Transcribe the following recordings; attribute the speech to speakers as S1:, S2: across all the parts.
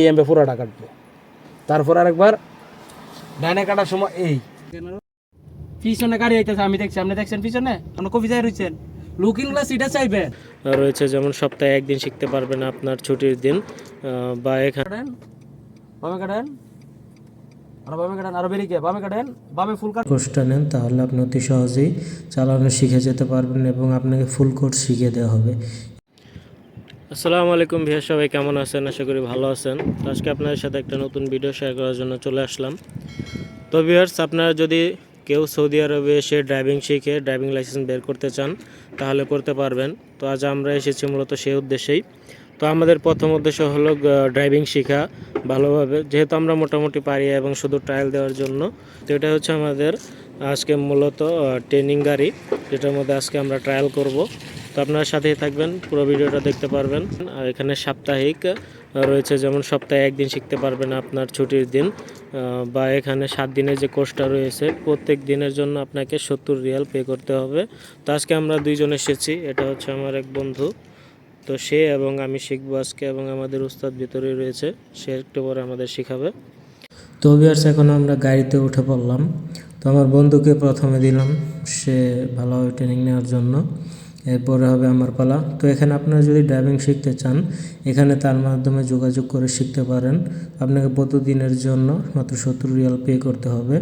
S1: এই এমবে পুরোটা কাটবো তারপর আরেকবার ডাইনে কাটার সময় এই। পিছনে গাড়ি আইতেছে আমি দেখছি আপনি দেখছেন পিছনে? আপনি কফি যাই রয়েছেন লুকিং গ্লাস এটা চাইবেন?
S2: রয়েছে যেমন সপ্তাহে একদিন শিখতে পারবেন আপনার ছুটির দিন বা এখানে
S1: বামে কাটেন। আর বামে কাটেন আরও বেরিয়ে গিয়ে বামে কাটেন। বামে ফুল কাট
S2: কোর্সটা নেন তাহলে আপনি অতি সহজেই চালানো শিখে যেতে পারবেন এবং আপনাকে ফুল কোর্স শিখিয়ে দেওয়া হবে। আসসালামু আলাইকুম ভিয়া সবাই, কেমন আছেন? আশা করি ভালো আছেন। আজকে আপনাদের সাথে একটা নতুন ভিডিও শেয়ার করার জন্য চলে আসলাম। তো ভিউয়ার্স, আপনারা যদি কেউ সৌদি আরবে এসে ড্রাইভিং শিখে ড্রাইভিং লাইসেন্স বের করতে চান, তাহলে করতে পারবেন। তো আজ আমরা এসেছি মূলত সেই উদ্দেশ্যেই। তো আমাদের প্রথম উদ্দেশ্য হলো ড্রাইভিং শেখা ভালোভাবে। যেহেতু আমরা মোটামুটি পারি এবং শুধু ট্রায়াল দেওয়ার জন্য, তো এটা হচ্ছে আমাদের আজকে মূলত ট্রেনিং গাড়ি, যেটার মধ্যে আজকে আমরা ট্রায়াল করব। তো আপনার সাথেই থাকবেন, পুরো ভিডিওটা দেখতে পারবেন। আর এখানে সাপ্তাহিক রয়েছে যেমন সপ্তাহে একদিন শিখতে পারবেন আপনার ছুটির দিন। বা এখানে সাত দিনের যে কোর্সটা রয়েছে, প্রত্যেক দিনের জন্য আপনাকে সত্তর রিয়াল পে করতে হবে। তো আজকে আমরা দুইজন এসেছি, এটা হচ্ছে আমার এক বন্ধু। তো সে এবং আমি শিখব আজকে এবং আমাদের উস্তাদ ভিতরেই রয়েছে, সে একটু পরে আমাদের শেখাবে। তো বিয়ার্স এখন আমরা গাড়িতে উঠে পড়লাম। তো আমার বন্ধুকে প্রথমে দিলাম, সে ভালোভাবে ট্রেনিং নেওয়ার জন্য। এরপরে হবে আমার পালা। তো এখানে আপনারা যদি ড্রাইভিং শিখতে চান, এখানে তার মাধ্যমে যোগাযোগ করে শিখতে পারেন। আপনাকে প্রতিদিনের জন্য মাত্র সত্তর রিয়াল পে করতে হবে।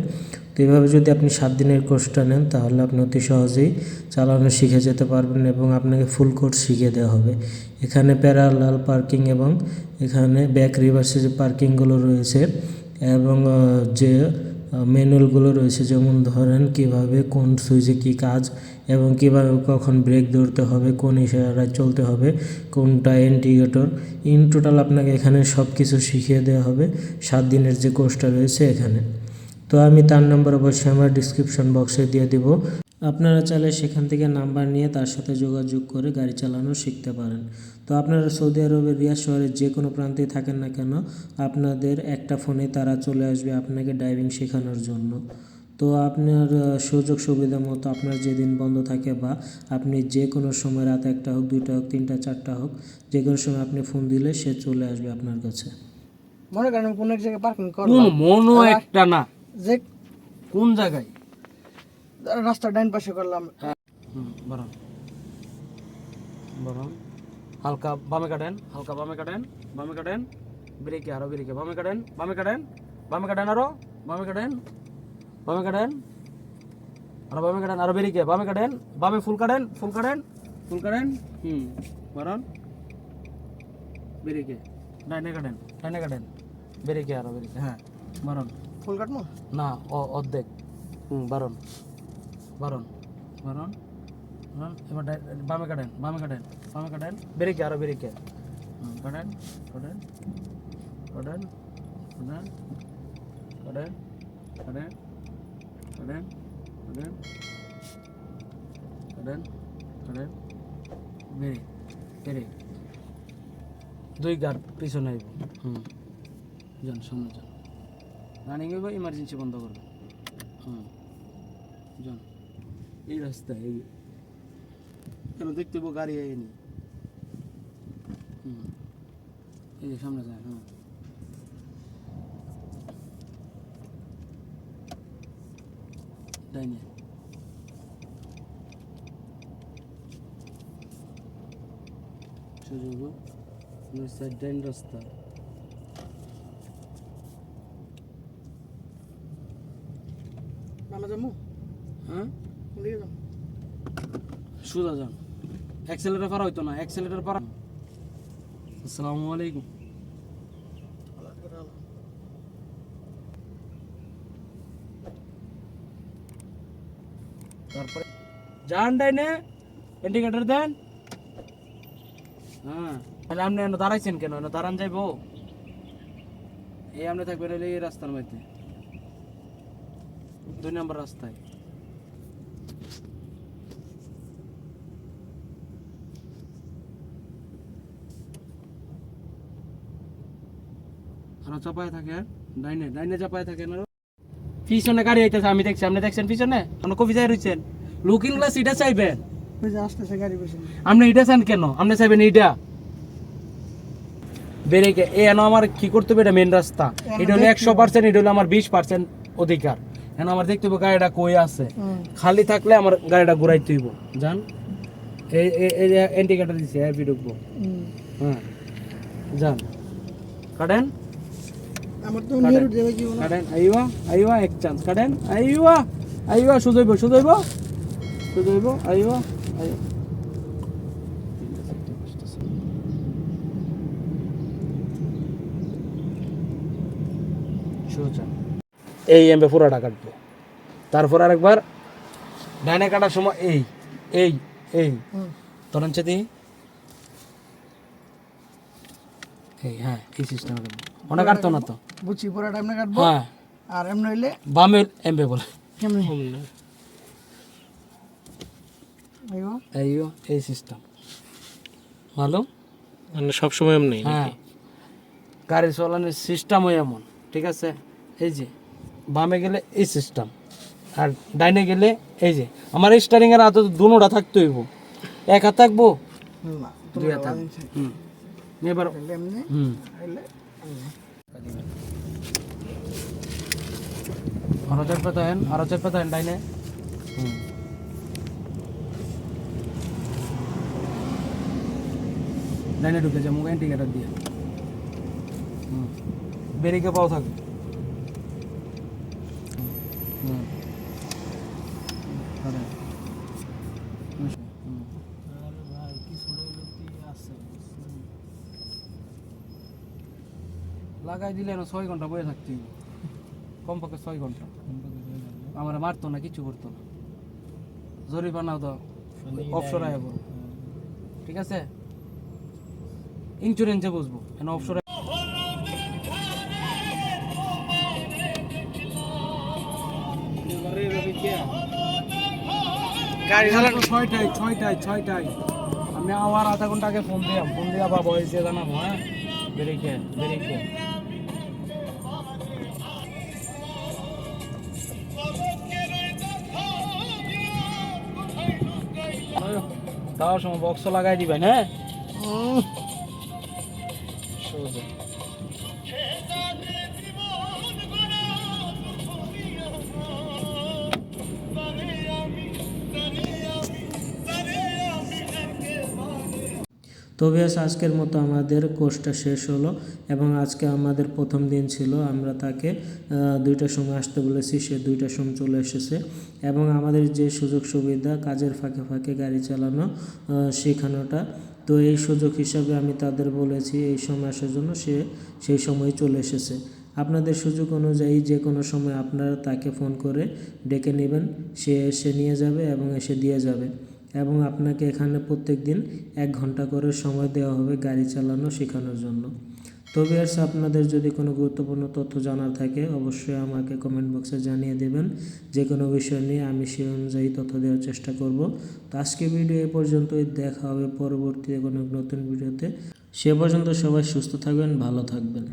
S2: তো এইভাবে যদি আপনি সাত দিনের কোর্সটা নেন, তাহলে আপনি অতি সহজেই চালানো শিখে যেতে পারবেন এবং আপনাকে ফুল কোর্স শিখিয়ে দেওয়া হবে। এখানে প্যারালাল পার্কিং এবং এখানে ব্যাক রিভার্সে যে পার্কিংগুলো রয়েছে এবং যে ম্যানুয়ালগুলো রয়েছে, যেমন ধরেন কীভাবে কোন সুইচে কি কাজ এবং কীভাবে কখন ব্রেক ধরতে হবে, কোন ইশারায় চলতে হবে, কোনটা ইন্ডিকেটর ইন টোটাল আপনাকে এখানে সব কিছু শিখিয়ে দেওয়া হবে, সাত দিনের যে কোর্সটা রয়েছে এখানে। তো আমি তার নাম্বার অবশ্যই আমার ডিসক্রিপশন বক্সে দিয়ে দিব। আপনারা চাইলে সেখান থেকে নাম্বার নিয়ে তার সাথে যোগাযোগ করে গাড়ি চালানো শিখতে পারেন। তো আপনারা সৌদি আরবের রিয়াদ শহরের যে কোনো প্রান্তে থাকেন না কেন আপনাদের একটা ফোনে তারা চলে আসবে আপনাকে ড্রাইভিং শেখানোর জন্য। তো আপনার সুযোগ সুবিধা মতো আপনার যেদিন বন্ধ থাকে বা আপনি যে কোনো সময় রাত একটা হোক দুইটা হোক তিনটা চারটা হোক যে কোনো সময় আপনি ফোন দিলে সে চলে আসবে আপনার কাছে।
S3: মনে করেন কোনো এক জায়গায় পার্কিং
S1: কোন
S3: করলাম
S1: মনো একটা না।
S3: যে
S1: কোন জায়গায়?
S3: রাস্তা ডাইন পাশে করলাম।
S1: হুম বরং। বরং হালকা বামে কাটেন হালকা বামে কাটেন বামে কাটেন ব্রেকে আরও ব্রেকে বামে কাটেন বামে কাটেন বামে কাটেন আরও বামে কাটেন বামে কাটেন আরও বামে কাটেন আরও বেরিয়ে বামে কাটেন বামে ফুল কাটেন ফুল কাটেন ফুল কাটেন হুম বরং বেরিয়ে ডাইনে কাটেন ডাইনে কাটেন বেরিয়ে আরও বেরিয়ে হ্যাঁ বরং।
S3: ফুল কাটবো
S1: না অ- অর্ধেক হুম বারণ বারণ বারণ বারণ। এবার বামে কাটেন বামে কাটেন বামে কাটেন বেরিকে আরও বেরিকে কাটেন কাটেন কাটেন কাটেন কাটেন কাটেন কাটেন কাটেন কাটেন কাটেন বেরি বেরি দুই গার্ড পিছনে আইব হুম যান সামনে যান রানিং হইব ইমার্জেন্সি বন্ধ করবে হুম যান এই রাস্তা এই। কেন দেখতে পাবো গাড়ি আইনি হুম। এই যে সামনে যায় হ্যাঁ। ডাইনে। সুযোগ সাইড ডাইন রাস্তা।
S3: মামা যাব?
S1: হ্যাঁ? সোজা যান অ্যাক্সেলেটার পারা হইতো না অ্যাক্সেলেটার পারা আসসালামু আলাইকুম তারপরে যান ডাইনে ইন্ডিকেটর দেন হ্যাঁ তাহলে আপনি এনে দাঁড়াইছেন কেন এনে দাঁড়ান যাইবো এই আপনি থাকবেন হইলে এই রাস্তার মধ্যে দুই নম্বর রাস্তায় চাপায় থাকে ডাইনে ডাইনে চাপায় থাকে না। পিছনে গাড়ি আইতেছে আমি দেখছি আপনি দেখছেন পিছনে? আপনি কফি যাই রয়েছেন লুকিং গ্লাস এটা চাইবেন?
S3: আসতেছে গাড়ি পেছনে।
S1: আপনি এটা চান কেন? আপনি চাইবেন ব্রেকে এ এন আমার কি করতে হবে? এটা মেন রাস্তা। এটা হলো একশো পার্সেন্ট এটা হলো আমার বিশ পার্সেন্ট অধিকার। এখন আমার দেখতে হবে গাড়িটা কই আছে। খালি থাকলে আমার গাড়িটা ঘুরাইতে হইব। জান? এই এই- এই যে ইন্ডিকেটার দিছে ঢুকবো। হ্যাঁ। যান কাটেন
S3: আমার তো নিয়ে রুট যাবে কি বলো
S1: কাটেন আইবা আইবা এক চান্স কাটেন আইবা আইবা সুজইব সুজইব সুজইব আইবা আইবা এই এমবে পুরাটা কাটবো। তারপর আরেকবার ডাইনে কাটার সময় এই এই এই।
S3: হুম।
S1: এই হ্যাঁ এই সিস্টেম অনেক কাটতো না তো?
S3: বুঝছি পুরোটা এমনি কাটবো?
S1: হ্যাঁ।
S3: আর এমনি হইলে?
S1: বামে এমবে বলে।
S3: কেমনি
S1: এইও এই সিস্টেম ভালো
S2: মানে সবসময় এমনি
S1: হ্যাঁ। গাড়ি চালানোর সিস্টেমই এমন ঠিক আছে? এই যে বামে গেলে এই সিস্টেম আর ডাইনে গেলে এই যে আমার স্টারিং এর হাতে দুনোটা থাকতে হইব। এক হাত থাকব। দুই হাত হুম। এবার
S3: হইলে এমনি
S1: হুম
S3: হইলে
S1: আরও চার পাতা হেন আরও চার পাতা হেন ডাইনে হুম ডাইনে ঢুকে যা মুখ ইন্ডিকেটার দিয়ে হুম বেরিকে পাও থাকবে হুম আরে হুম লাগাই দিলে না ছয় ঘণ্টা বয়ে থাকতে হইব। কমপক্ষে ছয় ঘণ্টা। আমার মারতো না কিছু করতো না। জরিমানাও তো অফসর আয় ঠিক আছে? ইন্স্যুরেন্সে বুঝব কেন
S3: চালানো।
S1: ছয়টায় ছয়টায় ছয়টায়। আমি আবার আধা ঘণ্টা আগে ফোন দিলাম ফোন দিয়া বা বয়স দিয়ে জানাব হ্যাঁ? বেরিকে বেরিকে তাও সময় বক্স লাগাই দিবেন হ্যাঁ?
S2: তো বেশ আজকের মতো আমাদের কোর্সটা শেষ হলো এবং আজকে আমাদের প্রথম দিন ছিল। আমরা তাকে দুইটার সময় আসতে বলেছি, সে দুইটার সময় চলে এসেছে এবং আমাদের যে সুযোগ সুবিধা, কাজের ফাঁকে ফাঁকে গাড়ি চালানো শেখানোটা, তো এই সুযোগ হিসাবে আমি তাদের বলেছি এই সময় আসার জন্য সে সেই সময় চলে এসেছে। আপনাদের সুযোগ অনুযায়ী যে কোনো সময় আপনারা তাকে ফোন করে ডেকে নেবেন, সে এসে নিয়ে যাবে এবং এসে দিয়ে যাবে। এবং আপনাকে এখানে প্রত্যেক দিন এক ঘণ্টা করে সময় দেওয়া হবে গাড়ি চালানো শেখানোর জন্য। তো ভিউয়ার্স আপনাদের যদি কোনো গুরুত্বপূর্ণ তথ্য জানার থাকে, অবশ্যই আমাকে কমেন্ট বক্সে জানিয়ে দেবেন। যে কোনো বিষয় নিয়ে আমি সেই অনুযায়ী তথ্য দেওয়ার চেষ্টা করব। তো আজকে ভিডিও এ পর্যন্তই, দেখা হবে পরবর্তী কোনো নতুন ভিডিওতে সে পর্যন্ত সবাই সুস্থ থাকবেন, ভালো থাকবেন।